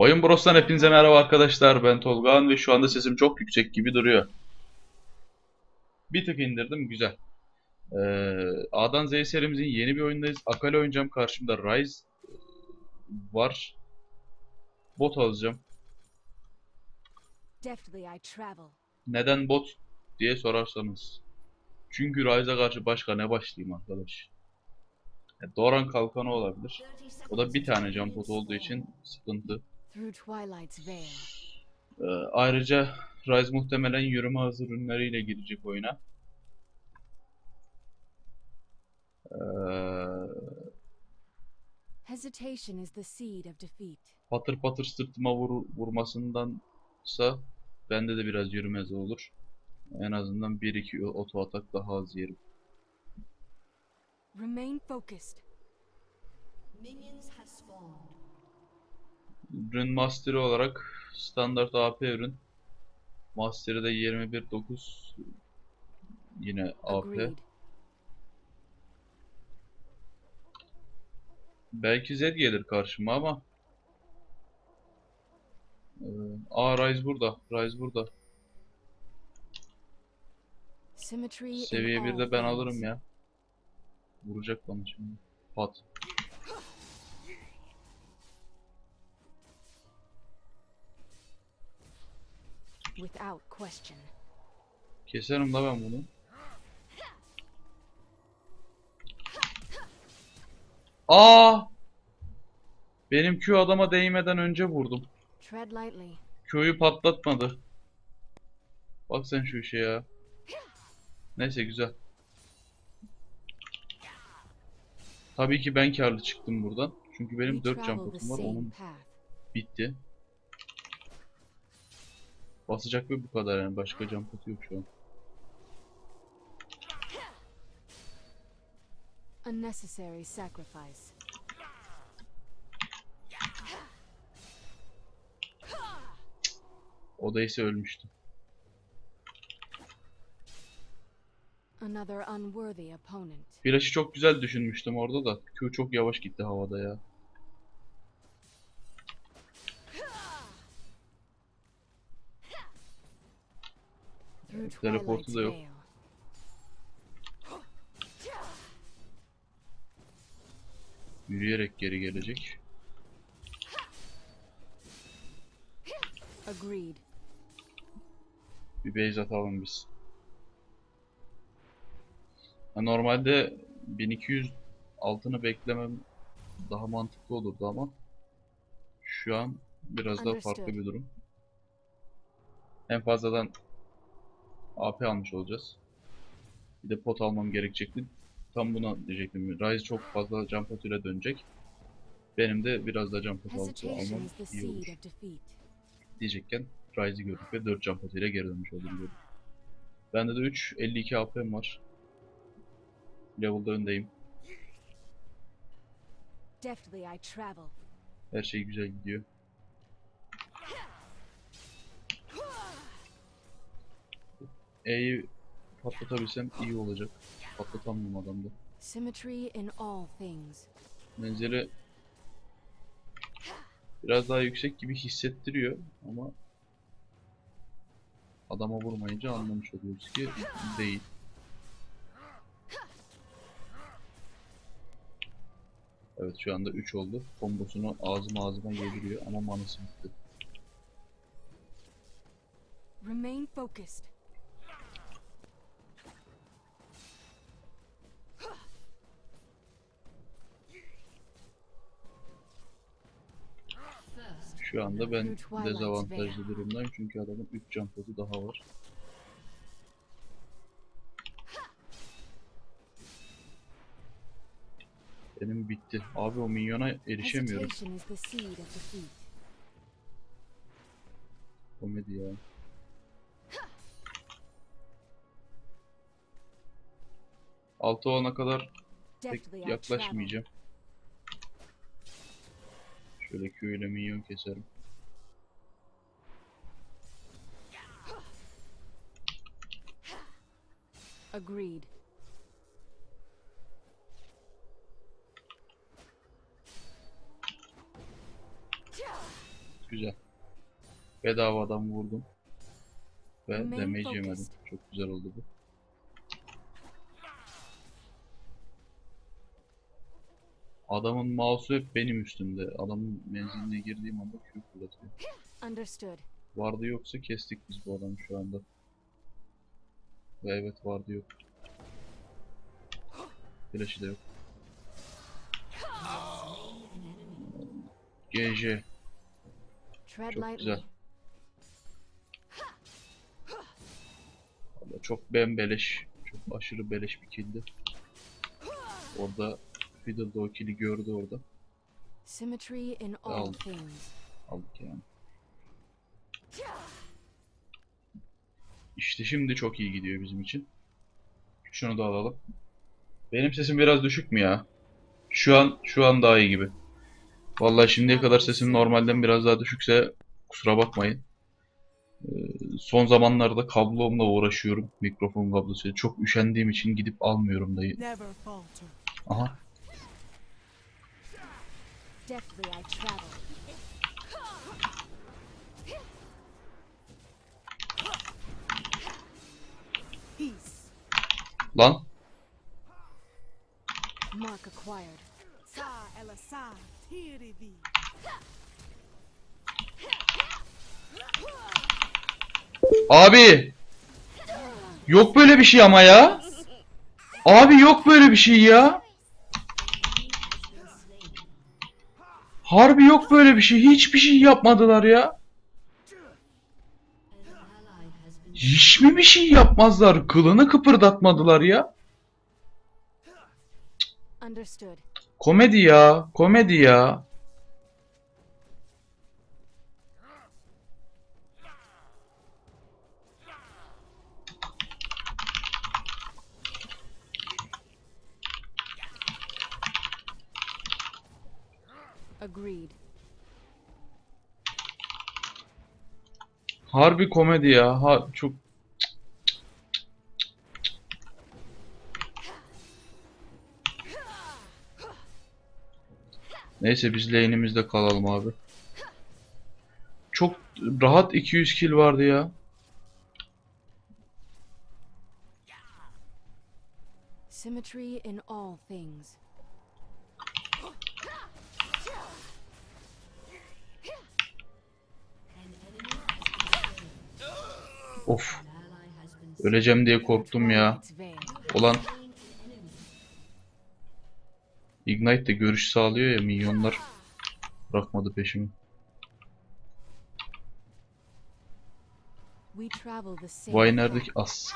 Oyun Bros'tan hepinize merhaba arkadaşlar. Ben Tolgahan ve şu anda sesim çok yüksek gibi duruyor. Bir tık indirdim, güzel. Ee, A'dan Z serimizin yeni bir oyundayız. Akali oynayacağım. Karşımda Ryze var. Bot alacağım. Neden bot diye sorarsanız. Çünkü Ryze'a karşı başka ne başlayayım arkadaş. Ya, Doran kalkanı olabilir. O da bir tane jump pot olduğu için sıkıntı. Through Twilight's veil. Ee, ayrıca Ryze muhtemelen yürüme hızı ürünleriyle girecek oyuna. Ee, Hesitation is the seed of defeat. patır patır sırtıma vur, vurmasındansa bende de biraz yürüme hızı olur. En azından 1-2 oto atak daha az yerim. Remain focused. Minions have spawned. Rune Master'ı olarak standart AP ürün. Master'ı da 21.9 yine AP. Agreed. Belki Z gelir karşıma ama ee, Aa Ryze burada. Ryze burada. Seviye all 1'de ben alırım ya. Vuracak bana şimdi. Pat. Without question. Keserim la ben bunu. Aa! Benim Q adama değmeden önce vurdum. Q'yu patlatmadı. Bak sen şu işe ya. Neyse güzel. Tabii ki ben karlı çıktım buradan. Çünkü benim We 4 travel can potum var. Onun bitti. Basacak ve bu kadar yani. Başka can potu yok şu an. Unnecessary sacrifice. O da ise ölmüştü. Another unworthy opponent. Flash'ı çok güzel düşünmüştüm orada da. Q çok yavaş gitti havada ya. Teleportu da yok. Yürüyerek geri gelecek. Agreed. Bir base atalım biz. Normalde 1200 altını beklemem daha mantıklı olurdu ama şu an biraz daha farklı bir durum. En fazladan AP almış olacağız. Bir de pot almam gerekecekti. Tam buna diyecektim. Ryze çok fazla jump pot ile dönecek. Benim de biraz daha jump pot altı Hesitation almam iyi olur diyecekken Ryze'i gördük ve 4 jump ile geri dönmüş oldum diyorum. Bende de 3, 52 AP'm var. Level'da öndeyim. Her şey güzel gidiyor. E'yi patlatabilsem iyi olacak. Patlatamıyorum adamda. Symmetry in all things. Menzili biraz daha yüksek gibi hissettiriyor ama adama vurmayınca anlamış oluyoruz ki değil. Evet şu anda 3 oldu. Kombosunu ağzıma ağzıma yediriyor ama manası bitti. Remain focused. Şu anda ben dezavantajlı durumdayım çünkü adamın 3 can daha var. Benim bitti. Abi o minyona erişemiyorum. Komedi ya. Altı olana kadar pek yaklaşmayacağım. Şöyle Q ile minyon keserim. Agreed. Güzel. Bedavadan vurdum. Ve damage yemedim. Çok güzel oldu bu. Adamın mouse'u hep benim üstümde. Adamın menziline girdiğim anda Q fırlatıyor. Understood. Vardı yoksa kestik biz bu adamı şu anda. Ve evet vardı yok. Flash'ı da yok. Tread Çok güzel. Valla çok bembeleş. Çok aşırı beleş bir killdi. Orada Fiddle da o gördü orada. Symmetry in all things. Aldık yani. İşte şimdi çok iyi gidiyor bizim için. Şunu da alalım. Benim sesim biraz düşük mü ya? Şu an şu an daha iyi gibi. Vallahi şimdiye kadar sesim normalden biraz daha düşükse kusura bakmayın. Ee, son zamanlarda kablomla uğraşıyorum. Mikrofon kablosu. Çok üşendiğim için gidip almıyorum dayı. Aha. Deftly I travel. Peace. Lan. Mark acquired. Sa el asad. Tirivi. Abi. Yok böyle bir şey ama ya. Abi yok böyle bir şey ya. Harbi yok böyle bir şey. Hiçbir şey yapmadılar ya. Hiç mi bir şey yapmazlar? Kılını kıpırdatmadılar ya. Komedi ya. Komedi ya. Agreed. Harbi komedi ya. Ha çok Neyse biz lane'imizde kalalım abi. Çok rahat 200 kill vardı ya. Symmetry in all things. Of. Öleceğim diye korktum ya. Its veil. Ulan Slain an enemy. Ignite de görüş sağlıyor ya minyonlar bırakmadı peşimi. Vay neredeki as.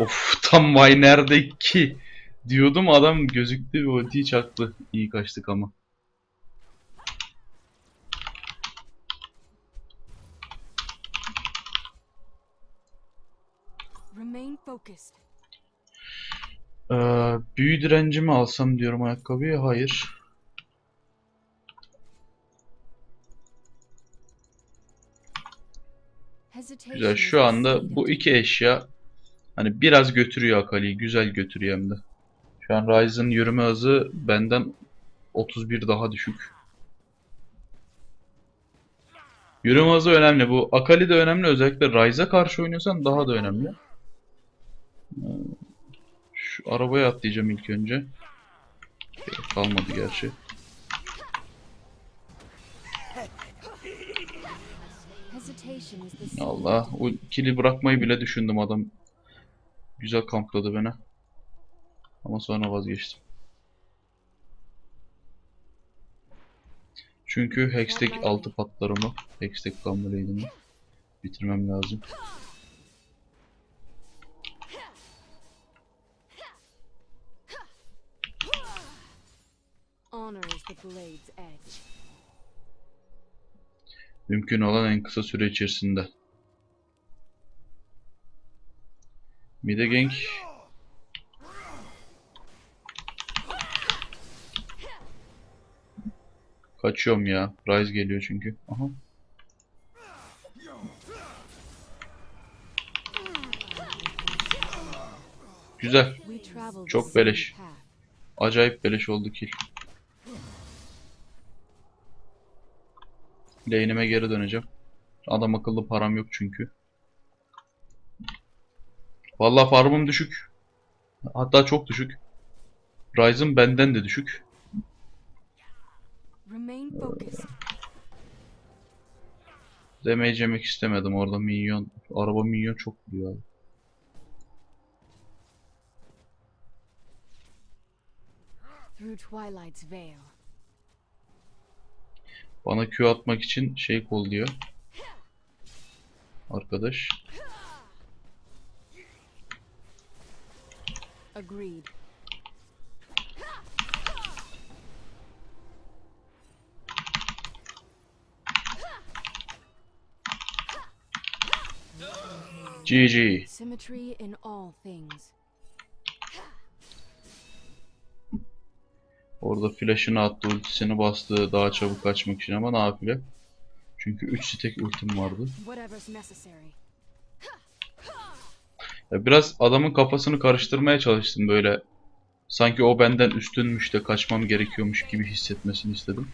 Of tam vay neredeki diyordum adam gözüktü ve ultiyi çaktı. İyi kaçtık ama. Remain focused. Ee, büyü direnci mi alsam diyorum ayakkabıyı. Hayır. Güzel. Şu anda bu iki eşya hani biraz götürüyor Akali'yi. Güzel götürüyor hem de. Şu an Ryze'ın yürüme hızı benden 31 daha düşük. Yürüme hızı önemli. Bu Akali de önemli. Özellikle Ryze'a karşı oynuyorsan daha da önemli. Şu arabaya atlayacağım ilk önce. Gerek Kalmadı gerçi. Allah. O kili bırakmayı bile düşündüm adam. Güzel kampladı beni. Ama sonra vazgeçtim. Çünkü Hextech altı patlarımı, Hextech Gambleade'imi bitirmem lazım. Mümkün olan en kısa süre içerisinde. Mide gank. Kaçıyorum ya. Ryze geliyor çünkü. Aha. Güzel. Çok beleş. Acayip beleş oldu kill. Lane'ime geri döneceğim. Adam akıllı param yok çünkü. Vallahi farmım düşük. Hatta çok düşük. Ryzen benden de düşük. Damage yemek istemedim orada minyon. Araba minyon çok vuruyor abi. Through Twilight's veil. Bana Q atmak için şey kolluyor. Arkadaş. Agreed. GG. Symmetry in all things. Orada flash'ını attı, ultisini bastı daha çabuk kaçmak için ama nafile. Çünkü 3 stack ultim vardı. Ya biraz adamın kafasını karıştırmaya çalıştım böyle. Sanki o benden üstünmüş de kaçmam gerekiyormuş gibi hissetmesini istedim.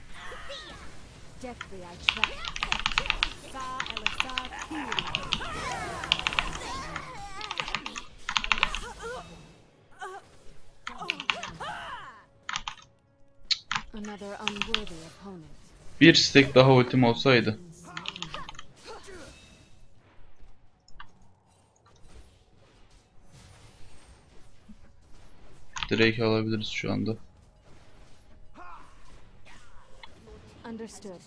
Bir stack daha ultim olsaydı. Drake alabiliriz şu anda. Understood.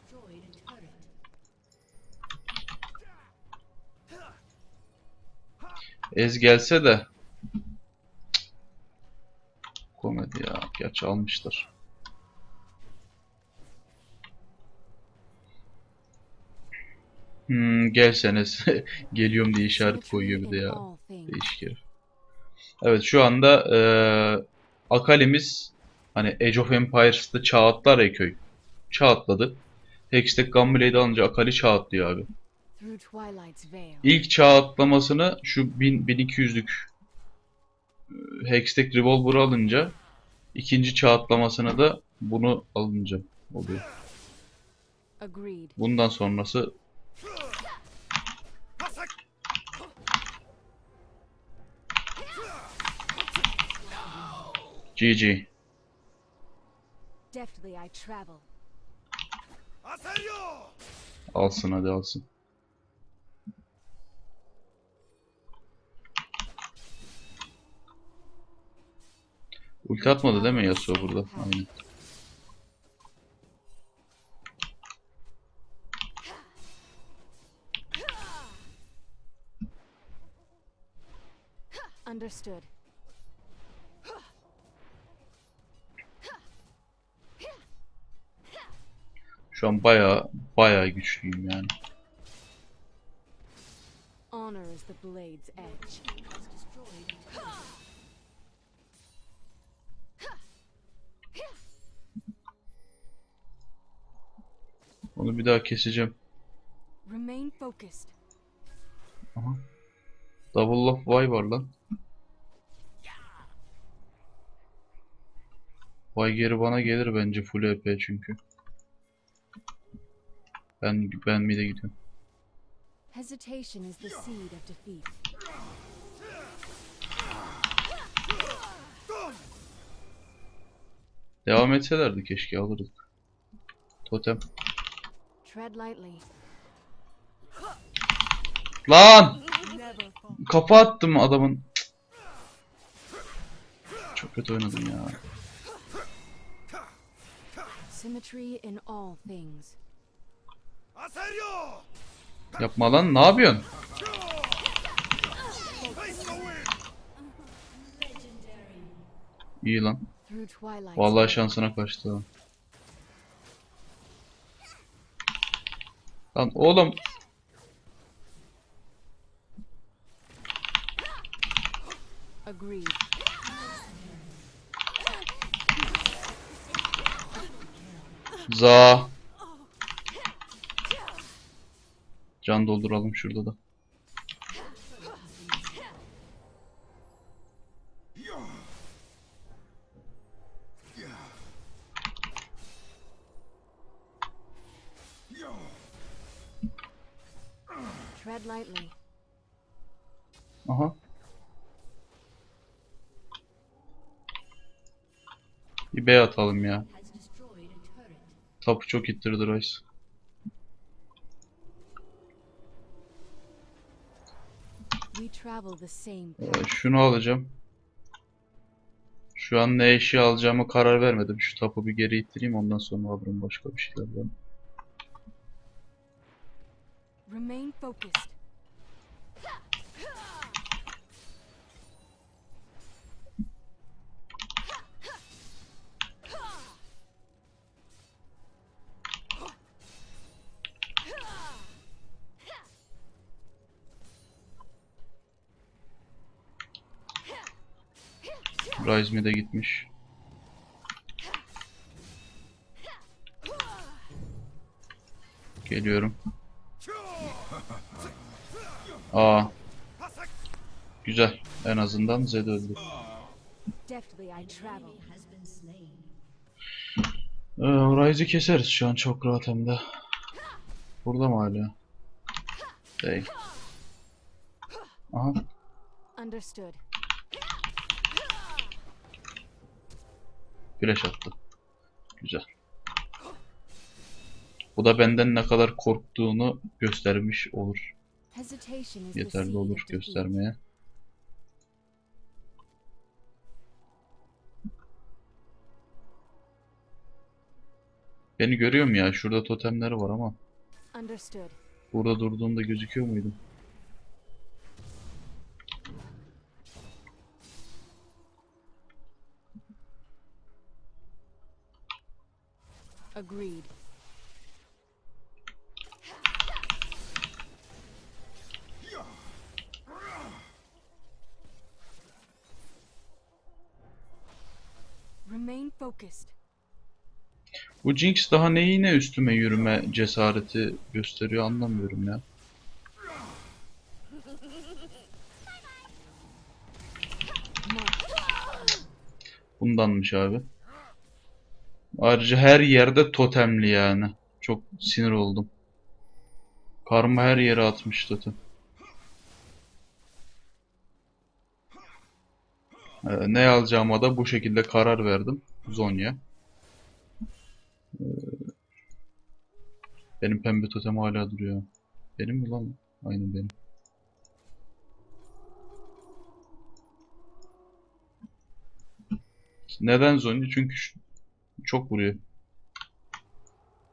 Ez gelse de. Komedi ya. Gerçi almışlar. Hmm, gelseniz. Geliyorum diye işaret koyuyor bir de ya. Değişik herif. Evet şu anda eee Akali'miz hani Age of Empires'ta çağ atlar ya köy. Çağ atladı. Hextech Gunblade alınca Akali çağ atlıyor abi. İlk çağ atlamasını şu 1000 1200'lük e, Hextech Revolver alınca ikinci çağ atlamasını da bunu alınca oluyor. Bundan sonrası GG. Deftly I travel. Alsın hadi alsın. Ulti atmadı değil mi Yasuo burada? Aynen. Understood. Şu an baya baya güçlüyüm yani. Honor is the blade's edge. Onu bir daha keseceğim. Remain focused. Double of Y var lan. Y geri bana gelir bence full EP çünkü. Ben ben mi de gidiyorum. Hesitation is the seed of defeat. Devam etselerdi keşke alırdık. Totem. Tread lightly. Lan! Kafa attım adamın. Çok kötü oynadım ya. Symmetry in all things. Yapma lan ne yapıyorsun? İyi lan. Vallahi şansına kaçtı. Lan oğlum. Agreed. Za. Can dolduralım şurada da. Aha. Bir B atalım ya. Tapu çok ittirdi Rice. Ee, şunu alacağım. Şu an ne eşya alacağımı karar vermedim. Şu tapu bir geri ittireyim ondan sonra alırım başka bir şeyler. Ben. Remain focused. Rise mid'e gitmiş. Geliyorum. Aa. Güzel. En azından Zed öldü. Ee, Rise'i keseriz şu an çok rahat hem de. Burada mı hala? Değil. Aha. Understood. Flash attı. Güzel. Bu da benden ne kadar korktuğunu göstermiş olur. Yeterli olur göstermeye. Beni görüyor mu ya? Şurada totemleri var ama. Burada durduğumda gözüküyor muydum? Agreed. Remain focused. Bu Jinx daha neyine üstüme yürüme cesareti gösteriyor anlamıyorum ya. Bundanmış abi. Ayrıca her yerde totemli yani. Çok sinir oldum. Karma her yere atmış totem. Ee, ne alacağıma da bu şekilde karar verdim. Zonya. Ee, benim pembe totem hala duruyor. Benim mi lan? Aynen benim. Neden Zonya? Çünkü şu- çok vuruyor.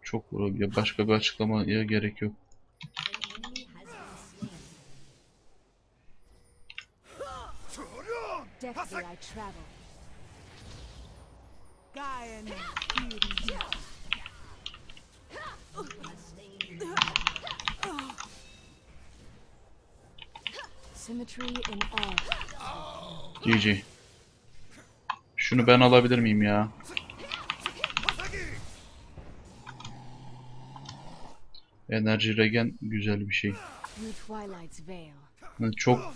Çok vuruyor. Başka bir açıklamaya gerek yok. GG. Şunu ben alabilir miyim ya? Enerji regen güzel bir şey. Yani çok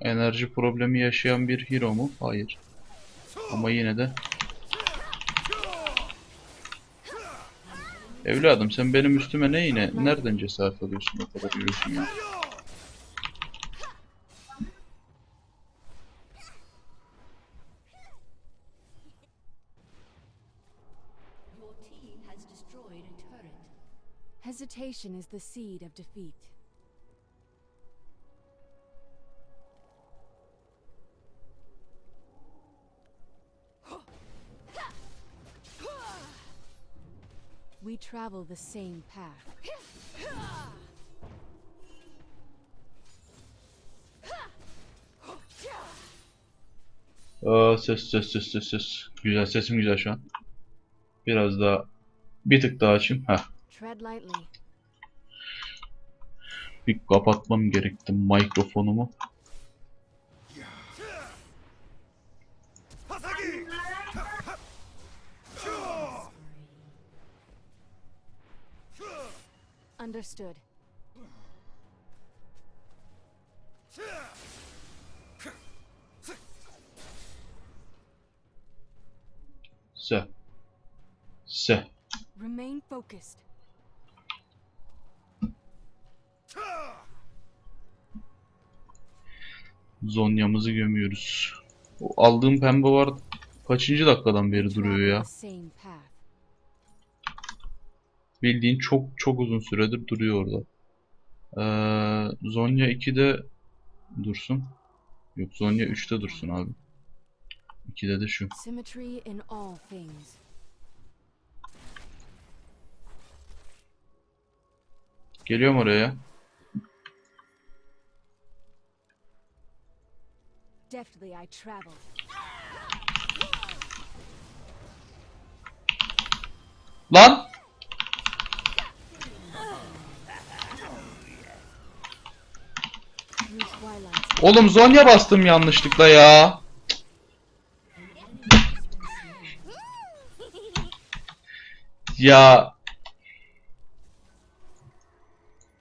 enerji problemi yaşayan bir hero mu? Hayır. Ama yine de Evladım sen benim üstüme ne yine? Nereden cesaret alıyorsun o kadar yürüyorsun ya? Hesitation is the seed of defeat. We travel the same path. Aa, ses ses ses ses ses. Güzel sesim güzel şu an. Biraz daha bir tık daha açayım. Heh. Tread lightly. Bir kapatmam gerekti mikrofonumu. Understood. Se. Se. Remain focused. Zonya'mızı gömüyoruz. O aldığım pembe var. Kaçıncı dakikadan beri duruyor ya? Bildiğin çok çok uzun süredir duruyor orada. Ee, Zonya 2'de dursun. Yok Zonya 3'te dursun abi. 2'de de şu. Geliyorum oraya. Deftly I travel. Lan! Oğlum Zonya bastım yanlışlıkla ya. Ya.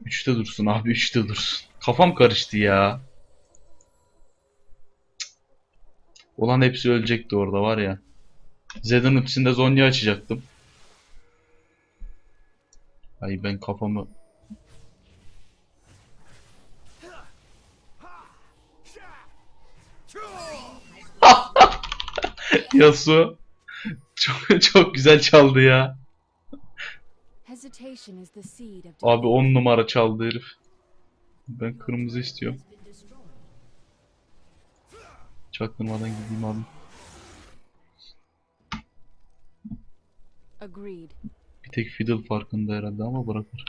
Üçte dursun abi üçte dursun. Kafam karıştı ya. Olan hepsi ölecekti orada var ya. Zed'in içinde Zonya açacaktım. Ay ben kafamı Yasuo çok çok güzel çaldı ya. Abi 10 numara çaldı herif. Ben kırmızı istiyorum. Çaktırmadan gideyim abi. Agreed. Bir tek fiddle farkında herhalde ama bırakır.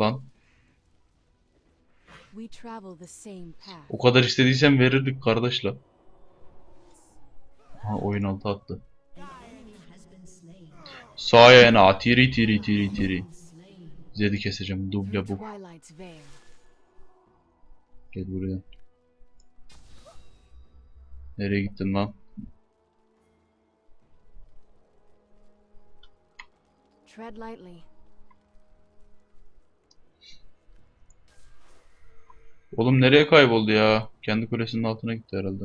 Lan o kadar istediysen verirdik kardeşle. Ha oyun altı attı. Sağ yana tiri tiri tiri tiri. Zed'i keseceğim duble bu. Gel buraya. Nereye gittin lan? Tread lightly. Oğlum nereye kayboldu ya? Kendi kulesinin altına gitti herhalde.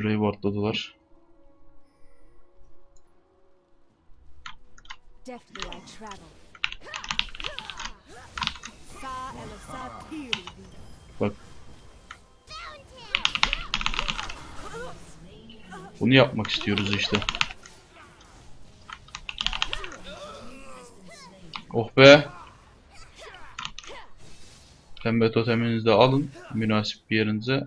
Şurayı wardladılar. Deftly I travel. Bak. Bunu yapmak istiyoruz işte. Oh be. Pembe toteminizi de alın. Münasip bir yerinize.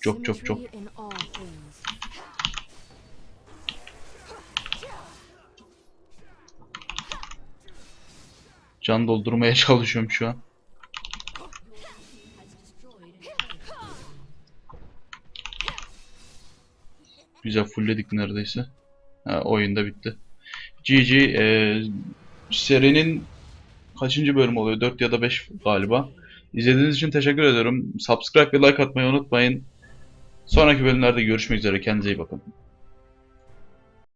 Çok çok çok. Can doldurmaya çalışıyorum şu an. Güzel fullledik neredeyse. Ha, oyun da bitti. GG eee, serinin kaçıncı bölüm oluyor? 4 ya da 5 galiba. İzlediğiniz için teşekkür ediyorum. Subscribe ve like atmayı unutmayın. Sonraki bölümlerde görüşmek üzere. Kendinize iyi bakın.